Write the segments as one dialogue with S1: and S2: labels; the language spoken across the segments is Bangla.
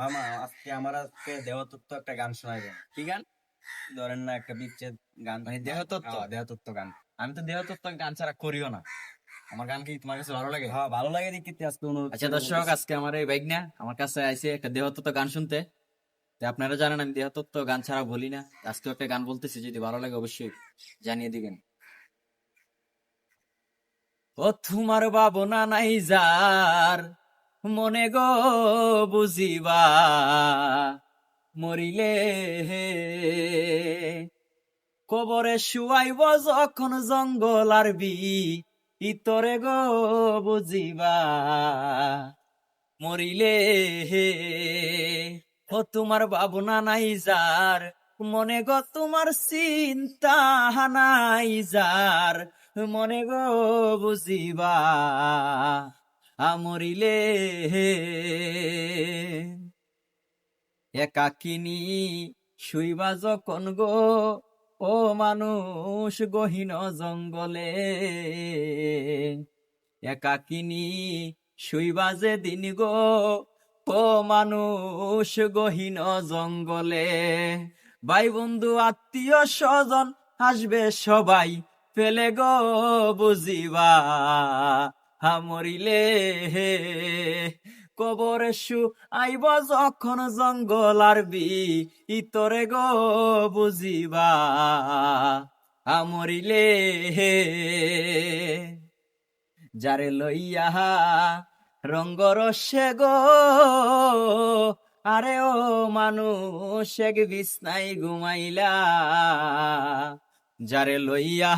S1: মামা আজকে আমার আজকে দেহতত্ত্ব একটা গান শোনাবেন
S2: কি গান?
S1: ধরেন না একটা বিচ্ছেদ গান।
S2: মানে দেহতত্ত্ব?
S1: হ্যাঁ, দেহতত্ত্ব গান।
S2: আমি তো দেহতত্ত্ব গান ছাড়া করিও না। আমার গান কি তোমার কাছে ভালো লাগে?
S1: হ্যাঁ ভালো লাগে দেখতে আজকে অনুরোধ
S2: আচ্ছা দর্শক আজকে আমার এই বাইক না আমার কাছে আইছে একটা দেহতত্ত্ব গান শুনতে। আপনারা জানেন আমি দেহতত্ত্ব গান ছাড়া বলি না। আজকে একটা গান বলতেছি যদি ভালো লাগে অবশ্যই জানিয়ে দিবেন। ও তোমার ভাবনা নাই যার মনে গো বুঝিবা, মরিলে কবরে শুয়াইব যখন জঙ্গল আর বি ইতরে গো বুঝিবা, মরিলে ও তোমার ভাবনা নাই যার, মনে গো তোমার চিন্তা নাই যার, মনে গো বুঝিবা। আমরিলে একাকিনী শুইবা যখন গো, ও মানুষ গহীন জঙ্গলে। একাকিনী শুইবা যে দিন গো, ও মানুষ গহীন জঙ্গলে। ভাই বন্ধু আত্মীয় স্বজন আসবে সবাই ফেলে গো বুঝিবা। হামরিলে কবরে শু আইব যখন জঙ্গল আর বি ইতরে গো বুঝিবা। আমরিলে যারে লইয়া রঙ্গরসে গো, আরে ও মানুষ, এক বিছনাই ঘুমাইলা। যারে লইয়া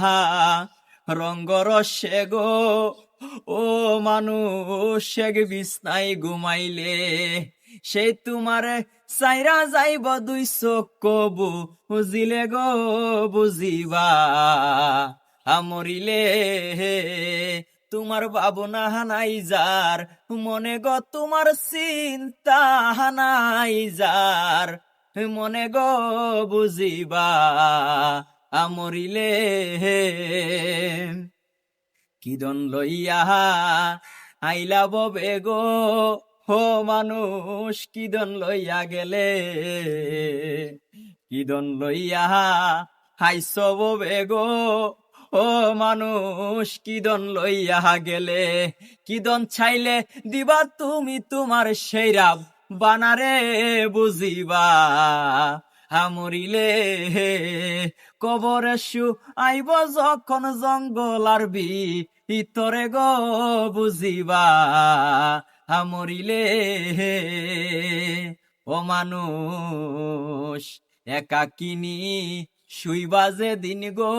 S2: রঙ্গরসে গো, ও মানুষ, এক বিছনাই ঘুমাইলে। সেই তোমারে সাইরা যাইব দুই চোখ কবু, বুঝিলে গো, বুঝিবা আমরিলে তোমার ভাবনা হানাই যার, মনে গো তোমার চিন্তা হানাই যার, মনে গো বুঝিবা আমরিলে কিদন লইয়া আইলা ববে গো? হো মানুষ, কিদন লইয়া গেলে? কিদন লইয়া হাইস ববে গো? ও মানুষ, কিদন লইয়া গেলে? কিদন চাইলে দিবা তুমি তোমার সেইরাব বানারে বুঝিবা? আমরিলে কবরে শু আইব যখন জঙ্গল আর বি ইতরে গো বুঝিবা আমরিলে ও মানুষ একাকিনী শুইবা যে দিন গো,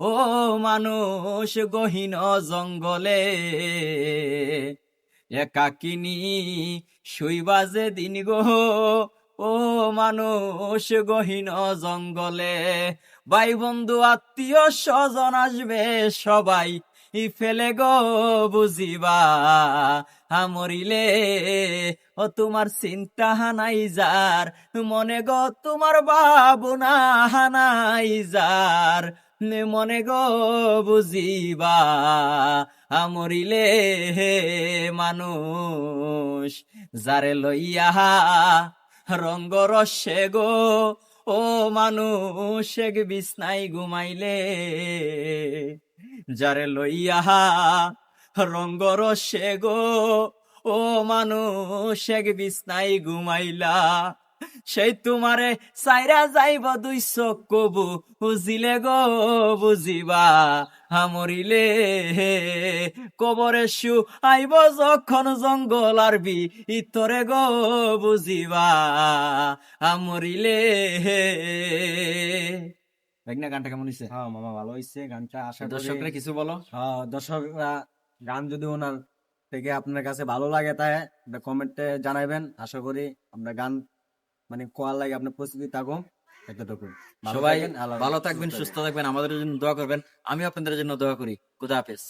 S2: ও মানুষ গহীন জঙ্গলে একাকিনী শুইবা যে দিন গো ও মানুষ গহীন জঙ্গলে, ভাই বন্ধু, আত্মীয় স্বজন আসবে সবাই। ফেলে গো বুঝিবা আমরিলে ও তোমার চিন্তা হানাই যার। মনে গো তোমার বাবুনা হানাই যার। মনে গো বুঝিবা আমরিলে মানুষ, যারে লইয়া রঙ্গ রসে গো, ও মানুষ এক বিছনাই ঘুমাইলে। যারে লইয়া রঙ্গ রসে গো, ও মানুষ এক বিছনাই ঘুমাইলা। সেই তোমারে সাইরা যাইব দুই চোখ কবু বুঝিলে গো বুঝিবা আমরিলে কবরে শু আইব যখন জঙ্গল আরবি ইতরে গো বুঝিবা আমরিলে না গানটা কেমন হয়েছে
S1: হ্যাঁ মামা ভালো হয়েছে গানটা আশা
S2: দর্শকরা কিছু বলো।
S1: হ্যাঁ, দর্শকরা গান যদি ওনার থেকে আপনার কাছে ভালো লাগে তাই কমেন্টে জানাবেন আশা করি আমরা গান মানে কোয়ার লাগে আপনার প্রস্তুতি থাকো এতটুকু
S2: সবাই ভালো থাকবেন
S1: সুস্থ
S2: সুস্থ থাকবেন আমাদের জন্য দোয়া করবেন। আমি আপনাদের জন্য দোয়া করি। খুদা হাফেজ।